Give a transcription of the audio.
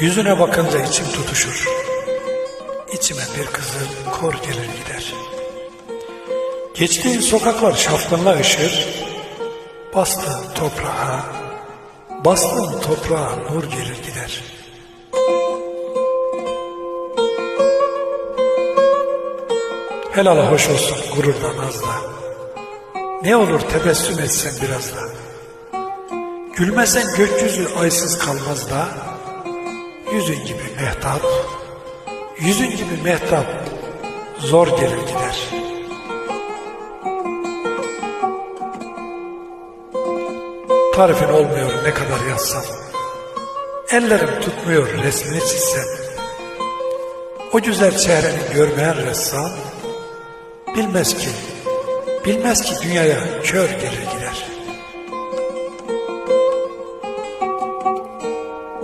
Yüzüne bakınca içim tutuşur. İçime bir kızıl kor gelir gider. Geçtiğin sokaklar şafkınla ışır. Bastığın toprağa, bastığın toprağa nur gelir gider. Helala hoş olsun gururla nazla. Ne olur tebessüm etsen biraz da. Gülmesen gökyüzü aysız kalmaz da. Yüzün gibi mehtap, yüzün gibi mehtap zor gelir gider. Tarifin olmuyor ne kadar yazsam. Ellerim tutmuyor resmini çizsem. O güzel çehreni görmeyen ressam bilmez ki, bilmez ki dünyaya kör gelir gider.